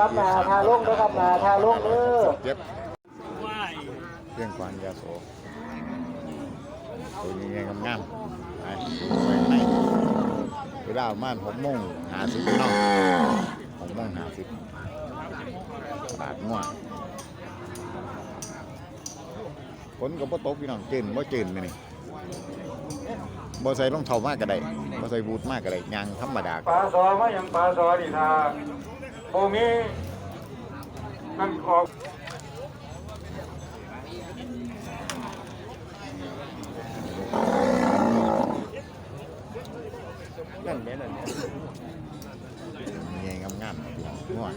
รับนาทาลงนะครับนาทาลงเด้อเจ็บเรื่องกวานยาโสตัวนี้ยังงามๆไปดูไปไหนเวลาประมาณหกโมงหาสิบเนาะหกโมงหาสิบบาทง่วงฝนก็บ่ตกพี่น้องเจนบ่เจนเลยนี่บ่ใส่รองเท้ามากก็ได้บ่ใส่บูทมากก็ได้ยางธรรมดาปลาซอมาอย่างปลาซอนี่ทาโบมีนั่นออกนั่นแม่นั่นมีงามงามๆง่วง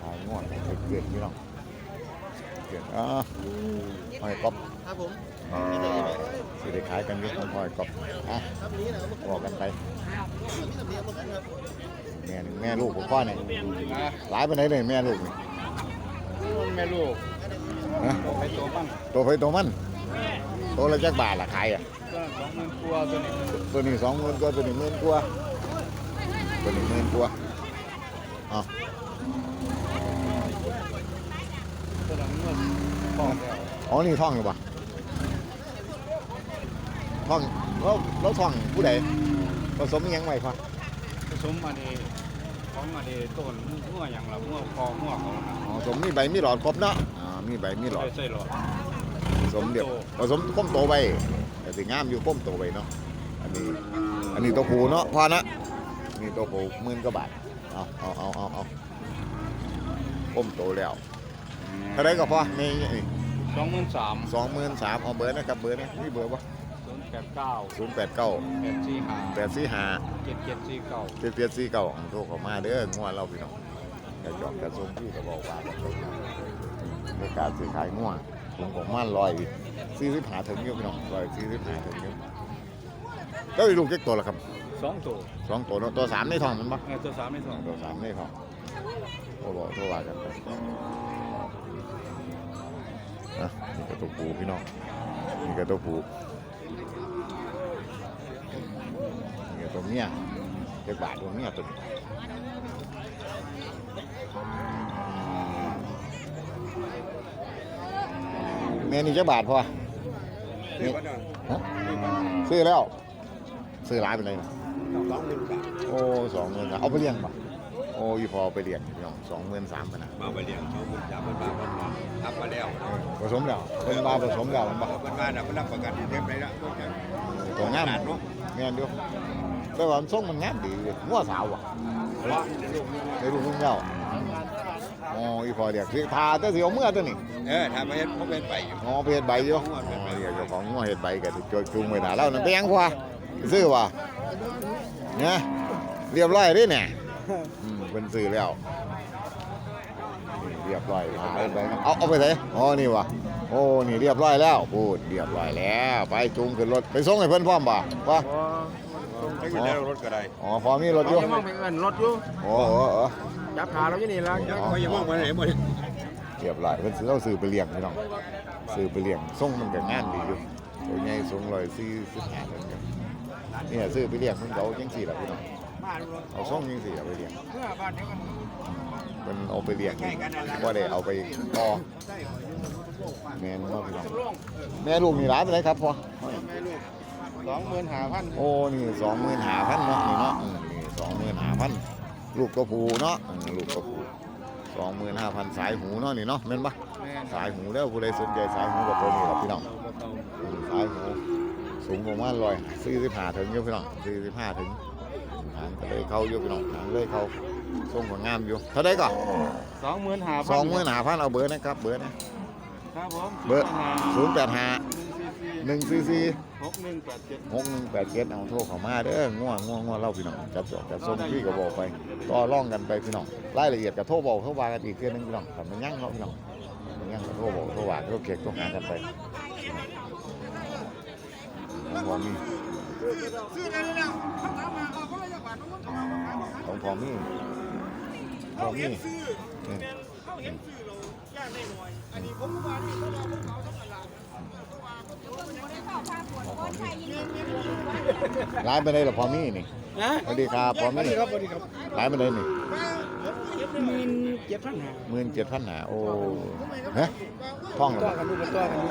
ขายง่วงเกิดพี่น้องเกิดอ่าหอยก๊อบ ครับผมสิได้ขายกันอยุ่งหอยก๊อบอะบอกกันไปแม่นี่แม่ลูกผมพ่อเนี่ยหลายไปไหนเลยแม่ลูกนี่แม่ลูกฮะไปตัวมันตัวไปตัวมันตัวละจักบาทละขายอะ ก็สองหมื่นตัวตัวนี้ตัวนี้สองหมื่นกว่าตัวนี้หมื่นกว่าตัวนี้หมื่นกว่าอ๋อตัวละเงินพอแล้วอ๋อนี่ท่องอยู่ปะ ท่องแล้วแล้วท่องผู้ใดผสมอิหยังไว้พอผสมมาดีของมาดีต้นมั่วอย่างละมั่วคอมั่วเขานะอ๋อผสมมีใบมีหลอดครบเนาะอ่ามีใบมีหลอด ใส่หลอด ผสมเดียวผสมก้มโตไปแต่สิงามอยู่ก้มโตไปเนาะอันนี้อันนี้ตัวผูเนาะพอนะนี่ตัวผูหมื่นกว่าบาทเอาเอาเอาเอาเอาก้มโตแล้วเท่าไรก็พอนี่สองหมื่นสามสองหมื่นสามเอาเบอร์นะครับเบอร์นะนี่เบอร์ปะ ศูนย์แปดเก้าศูนย์แปดเก้าแปดสี่ห้าแปดสี่ห้าเจ็ดเจ็ดสี่เก้าเจ็ดเจ็ดสี่เก้าโทรเข้ามาเด้องัวเราพี่น้องจะจอดกระทรวงที่ก็บอกว่าในการซื้อขายงัวผมของมันลอยสี่สิบหาถึงเยอะพี่น้องลอยสี่สิบหาถึงเยอะก็มีลูกเจ็กตัวละครับสองตัวสองตัวเนาะตัวสามในท้องมันปะเออตัวสามไม่สองตัวสามในท้องโอ้โหโทรว่ากันไปอะนี่ก็ตัวผูพี่น้องนี่ก็ตัวผูนี่ก็ตัว เมียเจ็ดบาทตัวเมียตัวนี้เมนี่จะบาทพอนี่ฮะซื้อแล้ว ซื้อร้านเป็นไรนะสองหมื่นบาทโอ้สองหมื่นเอาไปเลี้ยงปะโอ้ยพอไปเลี้ยงพี่น้องสองหมื่นสามพันนะมาไปเลี้ยงเขาบุญจามันมามันมาทำมาแล้วผสมแล้วเป็นมาผสมแล้วมันปะมันมาน่ะมันรับประกันเทปไหนละตัวนี้ตัวงามขนาดเนาะงามเดียว แต่ว่ามันส่งมันงามดีเลยงัวสาวอะว่าในรูปมึงเจ้าโอ้ยพอเรียกสิทาแต่สิเอาเมื่อตัวนี้เออทำมาเฮ็ดเขาเป็นไปอยู่อ๋อไปเห็ดใบอยู่อ๋อเรียกเจ้าของงัวเห็ดใบกันจจูงไปหนาแล้วนั่นไปยังพอซื้อวะเนี่ยเรียบร้อยเด้เนี่ยอืมเป็นซื้อแล้วเรียบร้อยหาไปนะเอาเอาไปไหนอ๋อนี่วะโอ้นี่เรียบร้อยแล้วพูดเรียบร้อยแล้ว ไปจูงขึ้นรถไปส่งให้เพิ่นพร้อมบ่วะ ถ้าอยู่ในรถก็ได้อ๋อพอมีรถอยู่ยังมองไปเงินรถอยู่โอ้โหเออจับขาเราอยู่นี่ละเขาอย่ามองมาไหนหมดเรียบร้อยเพิ่นซื้อเอาซื้อไปเลี้ยงพี่น้องซื้อไปเลี้ยงส่งมันก็งานดีอยู่ตัวใหญ่สูงร้อยสี่สิบห้าเท่านั้นเนี่ยซื้อไปเลี้ยงมันก็เอาจังสี่ล่ะพี่น้องเอาส่งจังสี่เอาไปเลี้ยงเพื่อบ้านเดียวกันมันเอาไปเลี้ยงบ่ได้เอาไปต่อแม่นบ่พี่น้องแม่ลูกนี่หลายไปไหนครับพ่อแม่ลูก สองหมื่นห้าพันโอ้ นี่สองหมื่นหาพันเนาะนี่เนาะอืมนี่สองหมื่นหาพันลูกตัวผูเนาะอืมลูกตัวผูสองหมื่นห้าพันสายหูเนาะนี่เนาะแม่นปะแม่สายหูแล้วผู้ใดสนใจสายหูกับตัวนี้ครับพี่น้องอืมสายหูสูงประมาณร้อยสี่สิบห้าถึงอยู่พี่น้องสี่สิบห้าถึงหางก็เลยเข้าอยู่พี่น้องหางเลยเข้าทรงของงามอยู่เท่าไดก็สองหมื่นห้าพันสองหมื่นหาพันเอาเบอร์นะครับเบอร์นะ ครับผมเบอร์ศูนย์แปดห้า หนึ่งสี่สี่หกหนึ่งแปดเจ็ดหกหนึ่งแปดเจ็ดเอาโทรเข้ามาเด้อง่วงง่วงง่วงเล่าพี่น้องจับจดจับส้มพี่ก็บอกไปต่อร่องกันไปพี่น้องรายละเอียดกับโทรบอกโทรว่ากันอีกเทื่อนึงพี่น้องทำมันยั่งเนาะพี่น้องมันยั่งกับโทรบอกโทรว่าโทรเก็บโทรหากันไปของพอมีของพอมีพอมีอืมร้ายไปเลยเหรอพอมี่นี่นะสวัสดีครับพอสวัสมี่ดีครับสวัสดีครับร้ายไปเลยนี่หมื่นเจ็ดพันห้าหมื่นเจ็ดพันหาโอ้ฮะท่องเหรต่ออกันดูกันต่อกันดู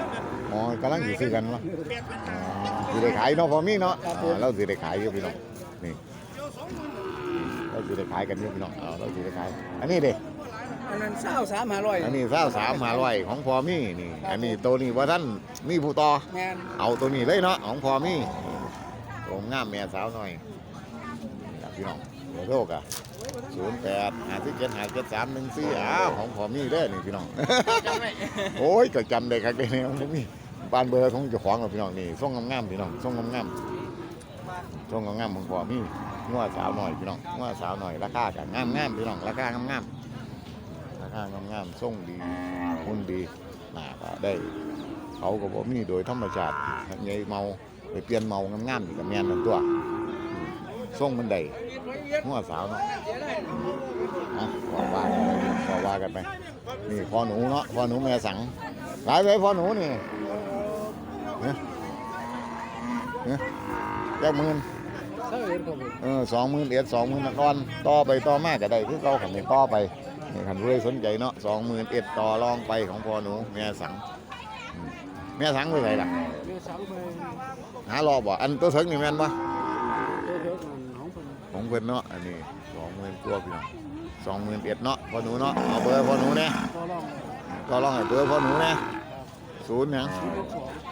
อ๋อกำลังอยู่ซื้อกันวะอ๋อสิได้ขายเนาะพอมี่เนาะอ่าเราสิได้ขายอยู่พี่น้องนี่เราสิได้ขายกันอยู่พี่น้องเอาเราสิได้ขายอันนี้เด็ อันนั้นเศร้าสามห้าร้อยอันนี้เศร้าสามหาร้อยของพอมี่นี่ อันนี้ตัวนี้ว่าท่านมีผู้ต่อแมนเอาตัวนี้เลยเนาะของพอมี่ผมงามแม่สาวหน่อยครับพี่น้องเดี๋ยวโทรกอะศูนย์แปดหาที่เจ็ดหาเจ็ดสามหนึ่งสี่อ้าวของพอมี่เด้อนี่พี่น้องโอ้ยก็จำได้ครับได้เนี่ยผมมีบ้านเบอร์ของเจ้าของเราพี่น้องนี่ส่งงามๆพี่น้องส่งงามๆส่งงามๆของพอมี่งัวสาวหน่อยพี่น้องงัวสาวหน่อยราคากันงามๆพี่น้องราคางามๆ ราคางามๆส่งดีหุ่นดีหน้าก็ได้เขาก็บ่มีโดยธรรมชาติไงเมาไปเปลี่ยนเมางามๆนี่ก็แม่นนั่นตัวส่งมันได้งัวสาวเนาะอะขอว่ากันไปขอว่ากันไปนี่พอหนูเนาะพอหนูแม่สังหลายเลยพ่อหนูนี่เนี่ยเนี่ยเจ้มื่นเออสองหมื่นเอ็ดสองหมื่นนอนต่อไปต่อมากก็ได้คือเขาขันนี้ต่อไป นี่ขันผู้ใดสนใจเนาะสองหมื่นเอ็ดต่อรองไปของพ่อหนูแม่สังแม่สังไปไหนล่ะเรือสามพันหารอบบ่อันตัวถึงนี่แม่นปะตัวเท่ากันของพันของเพิ่นเนาะอันนี้สองหมื่นกว่าพี่น้องสองหมื่นเอ็ดเนาะพ่อหนูเนาะเอาเบอร์พ่อหนูเนี่ยต่อรองก็ลองให้เบอร์พ่อหนูเนี่ยศูนย์หยัง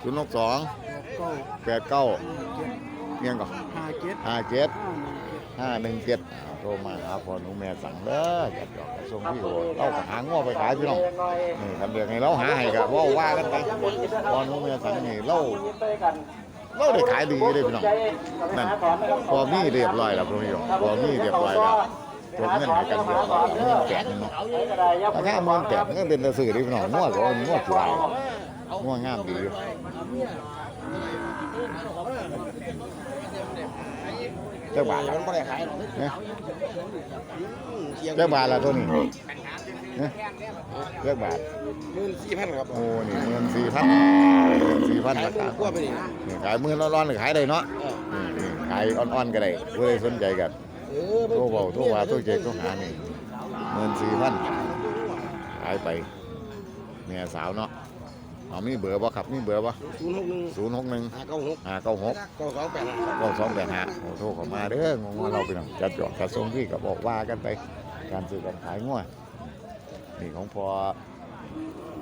ศูนย์หกสองศูนย์หกสองแปดเก้าเก้าเจ็ดเงี้ยก่อนห้าเจ็ดห้าเจ็ด ห้าหนึ่งเจ็ดโทรมาหาพ่อหนูแม่สั่งเด้อจัดดอกกระส่งพี่โอเราก็หาง้อไปขายพี่น้องนี่ทำเรื่องให้เราหาให้กับว่าว่ากันไปพ่อหนูแม่สั่งนี่เราเราได้ขายดีเลยพี่น้องนั่นพอมีเรียบร้อยแล้วพี่น้องพอมีเรียบร้อยแล้วจบเงินกันเรียบร้อยเงินแปดเนาะราคาเงินแปดเงินเป็นตะสื่อดิพี่น้องง้อก็ง้อสวยง้องามดีอยู่ เจ้าบาทละมันไม่ได้ขายหรอกเนี่ยเจ้าบาทละตัวนี้เนี่ยเจ้าบาทหมื่นสี่พันครับโอ้นี่เงินสี่พันสี่พันราคาขั้วไปดินี่ขายหมื่นร้อนๆหรือขายได้เนาะนี่นี่ขายอ่อนๆก็ได้ผู้ใดสนใจกันเออโทรเบาโทรว่าโทรเจ๊กโทรหานี่เงินสี่พันขายไปเนี่ยสาวเนาะ เอามีเบอร์บ่ครับมีเบอร์บ่ศูนย์หกหนึ่งศูนย์หกหนึ่งห้าเก้าหกห้าเก้าหกเก้าสองแปดห้าก็สองแปดห้าโอ้โทรเข้ามาเด้องงว่าเราไปหนังจัดจอดจัดทรงพี่ก็บอกว่ากันไป การซื้อการขายง่วนี่ของพอ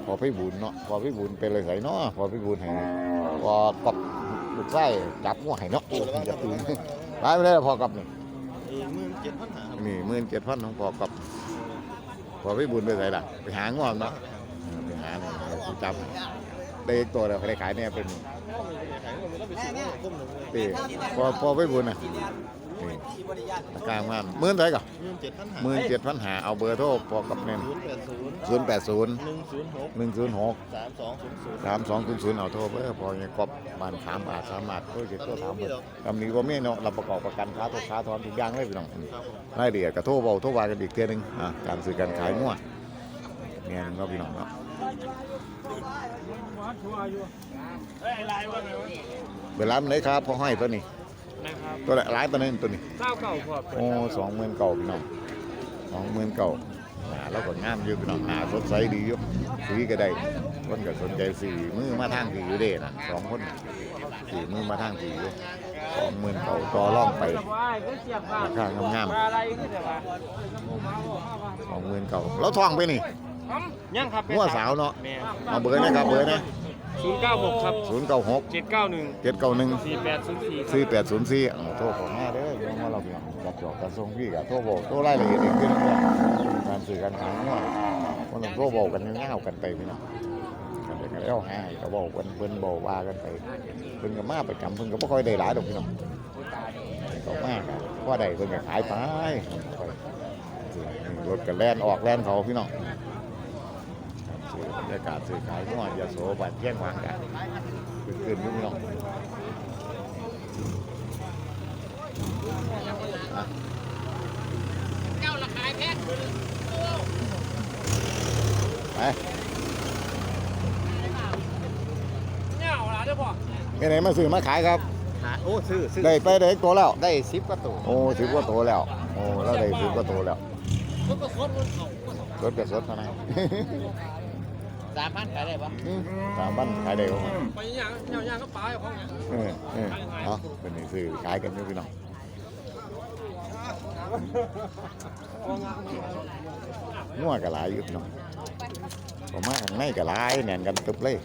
พอพี่บุญเนาะพอพี่บุญเป็นเลยใส่เนาะพอพี่บุญให้พอกบลูกไส้จับง่วให้เนาะจะตื่นร้ายไปเลยพอกับนี่หมื่นเจ็ดพันห้านี่หมื่นเจ็ดพันของพอกับพอพี่บุญไปใส่ละไปหาง่วเนาะเออไปหาเนี่ยกู จับได้อีกตัวเดียวใครขายเนี่ยเป็นตีพอพอพี่บุญน่ะนี่ราคางามหมื่นเท่าไหร่ก่อนหมื่นเจ็ดพันห้าหมื่นเจ็ดพันหาเอาเบอร์โทรพอกับเน่นศูนย์แปดศูนย์ศูนย์แปดศูนย์หนึ่งศูนย์หกหนึ่งศูนย์หกสามสองศูนย์ศูนย์สามสองศูนย์ศูนย์เอาโทรเบอร์พอยังกบบ้านสามบาทสามบาทโทรเจ็ดโทรถามเบอร์กำนี้ว่าไม่เนาะเราประกอบประกันค้าตัวค้าทอนทุกอย่างเลยพี่น้องรายละเอียดกับโทรเบาโทรวากันอีกเทียหนึงอะการซื้อการขายมั่วเนี่ยนึงก็พี่น้องเนาะ เวลาไหนครับพอให้ตัวนี้นะครับตัวละหลายตัวนึงตัวนี้เก้าเก้าพอโอ้สองหมื่นเก่าพี่น้องสองหมื่นเก่าหาแล้วก็งามอยู่พี่น้องหาสดใสดีอยู่สีก็ได้คนก็สนใจสี่มือมาทางผีอยู่เด้น่ะสองคนน่ะสี่มือมาทางผีอยู่สองหมื่นเก่าต่อร่องไปราคางามอะไรขึ้นแต่ว่าๆสองหมื่นเก่าแล้วทองไปนี่ ยังครับหัวสาวเนาะแม่เอาเบอร์นะครับเบอร์นะศูนย์เก้าหกครับศูนย์เก้าหกเจ็ดเก้าหนึ่งเจ็ดเก้าหนึ่งสี่แปดศูนย์สี่สี่แปดศูนย์สี่เอาโทรขอมาเด้อเรื่องว่าเราพี่น้องจัดจอกการส่งพี่กับโทรบอกโทรรายละเอียดอีกทีนึงเนี่ยการสื่อการขายว่าวันหนึ่งโทรบอกกันเงาๆกันไปพี่น้องกันไปกันแล้วหายก็บอกกันเพิ่นบอกว่ากันไปเพิ่นก็มาประจำเพิ่นก็บ่ค่อยได้หลายดอกพี่น้องก็มากอะพอได้เพิ่นก็ขายไปรถก็แล่นออกแล่นเขาพี่น้อง รรยากาศสื่อขายง่อยยาโสบัดแย่งวางกันขึ้นๆอยู่พี่น้องไปไปไหนมาซื้อมาขายครับโอ้ซื้อซื้อได้ไปได้ตัวแล้ว ได้สิบกว่าตัวโอ้สิบกว่าตัวแล้ว โอ้เราได้สิบกว่าตัวแล้วรถกับรถเท่านั้น สามพันขายได้ปะอืมสามพันขายได้บ่ไปย่างย่างย่างก็ปลาของเออเออเอาเป็นนี่ซื้อขายกันอยู่พี่น้องงัวกะหลายอยู่พี่น้องผมมาข้างในกะหลายแน่นกันตึบเลย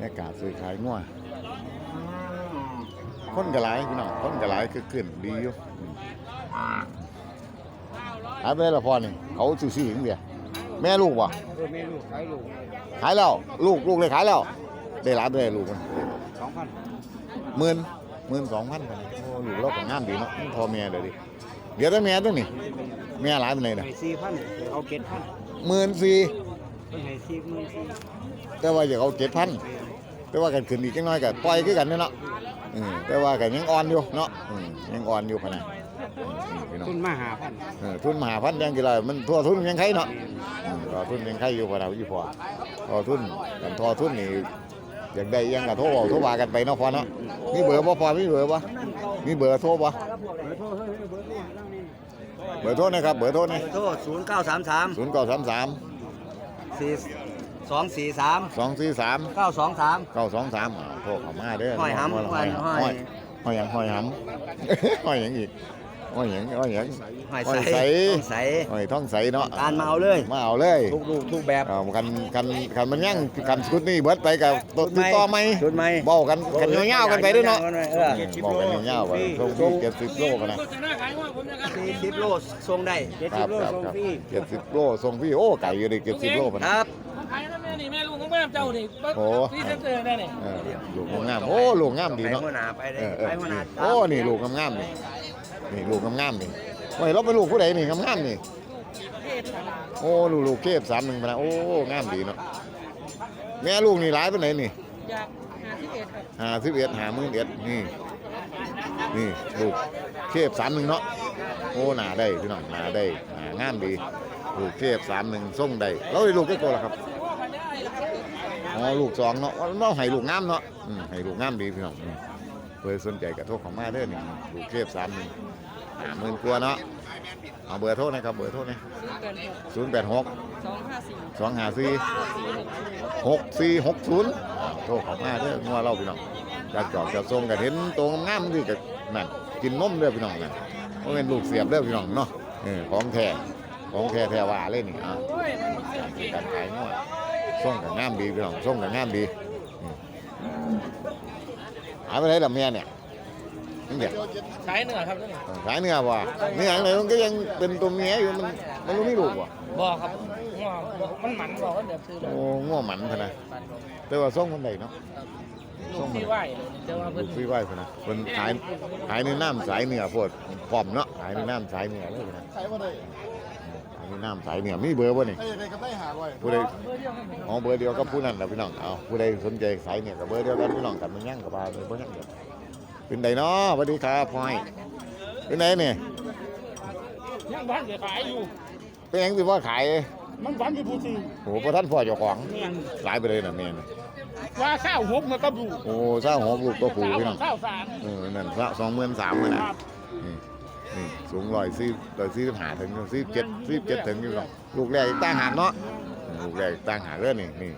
บรรยากาศซื้อขายงัวคนกะหลายพี่น้องคนกะหลายคือขึ้นดีอยู่หายไปแล้วละพอนี่เขาซื้อๆอย่างเดียวแม่ลูกบ่เออแม่ลูกขายลูกขายแล้วลูกลูกเลยขายแล้วได้หลานได้ลูกมันสองพันหมื่นหมื่นสองพันกันโอ้ลูกเราก็งามดีเนาะพอแม่เดี๋ยวดิเดี๋ยวได้แม่ตัวนี่แม่หลานเป็นไงน่ะให้สี่พันเอาเก็ดพันหมื่นสี่เป็นให้สี่หมื่นสี่แต่ว่าอยากเอาเจ็ดพัน แต่ว่ากันขึ้นอีกจังน้อยก็ปล่อยคือกันนี่เนาะอืมแต่ว่ากันยังอ่อนอยู่เนาะอืมยังอ่อนอยู่พะนะอืมนี่พี่น้องทุนมาหาพันเออทุนมหาพันยังกี่ไรมันทั่วทุนยังใครเนาะอืมทั่วทุนยังใครอยู่พอเราอยู่พอทั่วทุนกันทั่วทุนนี่อยากได้ยังกับโทรบอกโทรว่ากันไปเนาะพอเนาะมีเบอร์บ่พอมีเบอร์บ่มีเบอร์โทรบ่เบอร์โทรนะครับเบอร์โทรนี่โทษศูนย์เก้าสามสามศูนย์เก้าสามสามสี่ สองสี่สามสองสี่สามเก้าสองสาม เก้าสองสามโทรเข้ามาเด้อห้อยหำห้อยห้อยห้อยห้อยหยังห้อยหำ ห้อยหยังอีกห้อยหยังห้อยหยังหอยห้อยใสใสใสห้อยท้องใสเนาะการมาเอาเลย มาเอาเลยทุกลูกทุกแบบเอาคันคันคันมันยังคันชุดนี้เบิดไปกับตัวติดต่อไหมชุดไหม เบ้ากันกันเงาวๆกันไปด้วยเนาะเออบอกกันเงาวๆไปส่งที่เจ็ดสิบโลกันนะ สี่สิบโลส่งได้เจ็ดคสิรับบโลครับส่งครับฟรีเจ็ดสิบโลส่งพี่โอ้ไก่อยู่ในเจ็ดสิบโลพะคนะรับขายแล้วแม่ นี่แม่ลูกของแม่เจ้านี่โอ้ที่เจอได้นี่เออลูกงามๆโอ้ลูกงามดีไปเนาะหัวหน้าไปเลเอยอเออไปหัวหน้า โอ้นี่ลูกงามๆนี่นี่ลูกงามๆนี่โอ้ยเราเป็นลูกผู้ใดนี่งามๆนี่โอ้ลูกลูกเก็บสามหนึ่งพะนะโอ้งามดีเนาะแม่ลูกนี่หลายเป็นไหนนี่อยากหาที่เอ็ดครับหาสิบเอ็ดหาหมื่นเอ็ดนี่นี่ลูกเทพสามหนึ่งเนาะโอ้หนาได้พี่น้องหนาได้หนางามดี ลูกเทพสามหนึ่งส่งได้เราได้ลูกกี่ตัวละครับ อ๋อลูกสองเนาะเราให้ลูกงามเนาะให้ลูกงามดีพี่น้องเพื่อสนใจกับโทรของมาเด้อนี่ลูกเทพสามหนึ่งหาหมื่นกว่าเนาะเอาเบอร์โทรนะครับเบอร์โทรนี่ศูนย์แปดหกสองห้าสี่หกสี่หกศูนย์โทรของมาเด้องัวเราพี่น้องจากจอกจากทรงกันเห็นตัวงามๆนี่ก็นั่นกินนมเด้อพี่น้องนั่นเพราะเป็นลูกเสียบเด้อพี่น้องเนาะของแท้ของแท้แท้ว่าเลยนี่อะการซื้อการขายงัว ส่งกับงามดีพี่น้องส่งกับงามดีอืมหายไปไหนล่ะเมียเนี่ยนี่เดี๋ยวขายเนื้อครับนี่ขายเนื้อว่ะเนื้ออะไรมันก็ยังเป็นตัวเมียอยู่มันมันรู้ไม่ลูกว่ะบอกครับงัวมันหมันบอกว่าเดี๋ยวซื้อเลยโอ้งัวหมันพะนะแต่ว่าส่งคนใดเนาะลูส่กงมันที่ไหวเลยแต่ว่าลูเพิ่นกพี่ไหวพะนะเพิ่นขายขายในน้ำสายเนื้อโพดพร้อมเนาะขายในน้ำสายเนื้อเลยนะ ใส่บ่ได้ขายในน้ำสายเนื้อมีเบอร์บ่นี่ไอ้ได้ก็ได้หาร้อยผู้ใดเอร์เบอร์เดียวกับผู้นั้นนะพี่น้องเอาผู้ใดสนใจสายเนื้อกับเบอร์เดียวกันพี่น้องกันมันยั่งกับปลาเลยบ่ยั่งเด้อเป็นไดเนาะสวัสดีครับพ่อยเป็นไดเนี่ยยังบ้านเดี๋ยขายอยู่เป็นยังสิว่าขายมันบ้านอยู่พูซีโอ้พระท่านพ่อเจ้าของเมียนหลายไปเลยน่ะแม่นว่าข้าวหกมันก็ดูโอ้เศร้าหกลูกตัวผู้พี่น้องข้าวสารเออนั่นละสองหมื่นสามหมื่นะ นี่นี่สูงร้อยสี่ร้อยสี่สิบห้าถึงสี่เจ็ดสี่เจ็ดถึงอยู่หรอกลูกแรกอีกตั้งหากเนาะลูกแรกอีกตั้งหากเด้อนี่นี่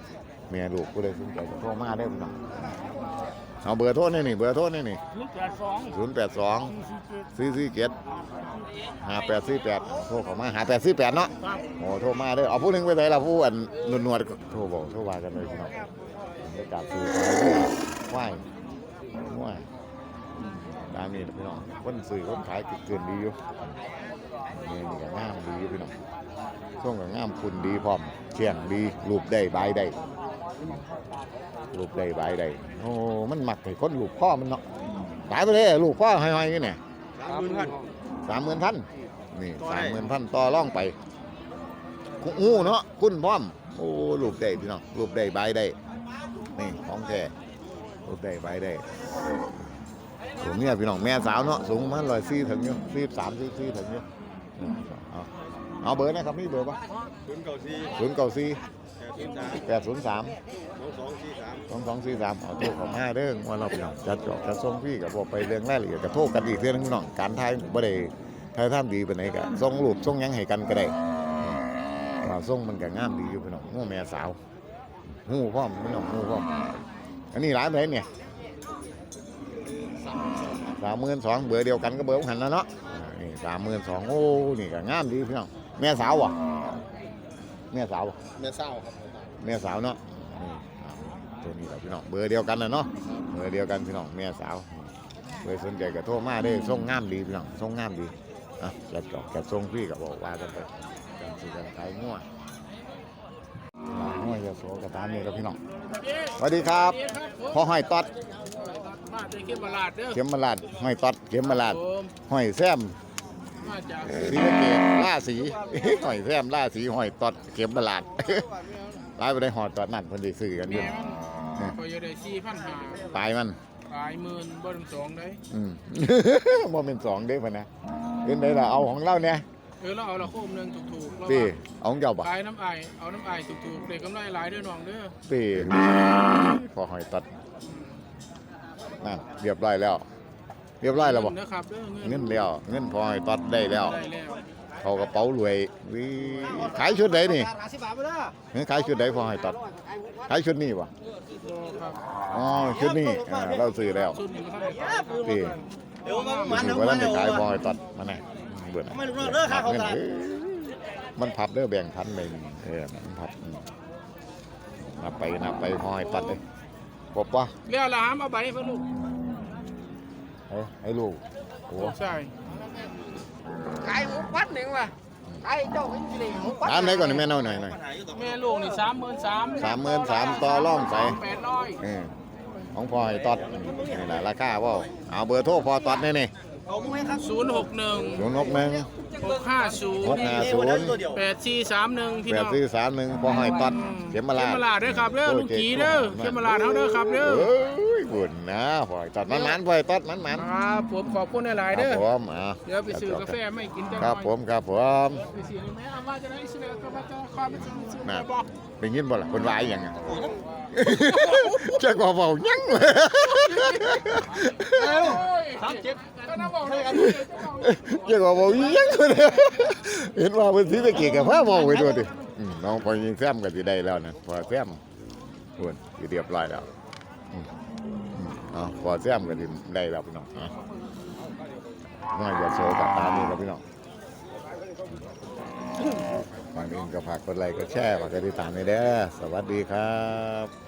เมียลูกก็เลยสนใจจะโทรมาได้อพี่น้องเอาเบอร์โทรนี่นี่เบอร์โทรนี่นี่ลูกแปดสองศูนย์แปดสองสี่สิบเจ็ดสี่สี่เจ็ดห้าแปดสี่แปดโทรเข้ามาหาแปดสี่แปดเนาะครับโอ้โทรมาเด้อเอาผู้หนึงไปไหนล่ะผู้อันนวลนวลๆโทรบอกโทรว่ากันเลยพี่น้องบรรยากาศสื่อสารไหว้ไหว้ ตามนี้ล่ะพี่น้องคนสื่อคนขายเกินดีอยู่นี่นี่ก็งามดีอยู่พี่น้องช่วงก็งามคุณดีพร้อมเชียงดีรูปได้ใบายได้รูปได้ใบายได้โอ้มันหมักให้คนลูกพ่อมันเนาะขายไปเลยลูกพ่อห้อยๆนี่เนี่ยสามหมื่นพันสามหมื่นพันนี่ต่อสาได้มหมื่นพันต่อร่องไปอู้เนาะคุณพร้อมโอ้ลูกได้พี่น้องลูกได้ใบได้นี่ของแท้ลูกได้ใบได้ สูงเนี่ยพี่น้องแม่สาวเนาะสูงประมันร้อยสี่ถึงอยู่สี่สามสี่สี่ถึงอยู่เอาเอาเบอร์นะครับนี่เบอร์ปะศูนย์เก้าสี่ศูนย์เก้าสี่แปดศูนย์สามแปดศูนย์สามสองสองสี่สามสองสองสี่สามเอาโทรเข้ามาเด้อว่าเราพี่น้องจัดจอกจัดส่งพี่กับบอกไปเรื่องรายละเอียดกับโทรกันอีกเรื่องนึงพี่น้องการทายบ่ได้ทายท่ามดีปานไหนก็ส่งรูปส่งหยังให้กันก็ได้ว่าส่งมันก็งามดีอยู่พี่น้องงูแม่สาวหูพร้อมพี่น้องหูพร้อมอันนี้ร้านไหนเนี่ย สามหมื่นสองเบอร์เดียวกันก็เบอร์ของหันแล้วเนาะอ่านี่สามหมื่นสองโอ้นี่ก็งามดีพี่น้องแม่สาววะแม่สาววะแม่เศร้าครับแม่สาวเนาะนี่อ่าตัวนี้แหละพี่น้องเบอร์เดียวกันนะเนาะเบอร์เดียวกันพี่น้องแม่สาวเบอร์สนใจก็โทรมาได้ส่งงามดีพี่น้องส่งงามดีอะจัดจอกจัดส่งพี่ก็บอกว่ากันไปกันสิกันขายงัวขายงัวยาโสกระตามนี่ครับพี่น้องสวัสดีครับพ่อห้อยตอด มาจากเขมราชเด้อเข็มมาลาดห้อยตอดเข็มมาลาดผมห้อยแซมมาจากสีสะเกตล่าสี ห้อยแซมล่าสีห้อยตอดเข็มมาลาด ร้ายไปได้หอดตอดนั่นเพิ่นได้ซื้อกันอยู่แม่มันพอจะได้สี่พันห้าปลายมันขายหมื่นบ่ถึงสองได้อืม บ่เป็นสองเด้พะนะเป็นได้ละเอาของเราเนี่ยเออเราเอาละโคมหนึ่งถูกๆแล้วตีเอาของเจ้าบ่ขายน้ำไอายเอาน้ำไอายถูกๆเด็กกำไรหลายเด้อน้องเด้อตีพอหอยตัด นั่นเรียบร้อยแล้ว เรียบร้อยแล้วบ่เงินนะครับเด้อเงินแล้วเงินพอหอยตัดได้แล้ว ได้แล้วเขากระเป๋ารวยวิขายชุดไหนนี่สิบบาทไปเด้อเฮ้ยขายชุดไหนพอหอยตัด ขายชุดนี้บ่โลครับอ๋อชุดนี้อ่าเราซื้อแล้วชุดนี้มันเท่าไหร่ครับตีเดี๋ยวมันมันถือว่าเราไปขายพอหอยตัดมาแน่เบื่อไม่รู้เด้อค่าเขาเงินตลาดเอ้ยมันพับเด้อแบ่งพันไปนี่เออมันพับอืมนับไปนับไปพอหอยตัดเลย ครบปะเรียกละหามเอาใบให้เพื่อนลูกเฮ้ยให้ลูกโอ้ใช่ขายหมูปัดหนึ่งว่ะขายเจ้าเป็นสิริหมูปัดถามไหนก่อนนี่แม่เน่าหน่อยหน่อยแม่ลูกนี่สามหมื่นสามสามหมื่นสามต่อร่องใส่แปดร้อยเออของพอให้ตอดนี่แหละราคาเว่าเอาเบอร์โทรพอตอดนี่นี่เอาไหมครับ ศูนย์หกหนึ่งศูนย์หกหนึ่งหกห้าศูหนกย์ห้าศูนย์แปดสี่สามหนึ่งพี่แปน้ดอง สี่สามหนึ่งพอให้ตอดเข็มมาลาเขมราชเด้อครับเด้อลุงกีเด้อเขมราชเฮาเด้อครับเด้อ เอ้ยบุญนะพอให้ตอดมันมันพอให้ตอดมันมันครับผมขอบคุณหลายๆครัเด้บอผมอ่าเดี๋ยวไปซื้อกาแฟไม่กินจังครับผมครับผม ไปซื้อแม่เอาว่าจะได้ซื้อกาแฟจะความเป็นซื้อน่ะบอก เป็นยินบ่ล่ะคนร้ายอย่างอะจะกว่าเบายังเลยสามเจ็ด ก็น่าบอกเลยจะกว่าเบายังเลยเห็นว่าเป็นสีตะเกียกับผ้าเบาไปด้วดิน้องพอยิงแซมก็สิได้แล้วนะพอแซมควรสิเรียบร้อยแล้วอ๋อพอแซมก็สิได้แล้วพี่น้องอะน้อยจะโชว์กับตามนี้ครับพี่น้องบางทีก็ฝากกดไลค์กดแชร์ฝากกดติดตามให้เด้อสวัสดีครับ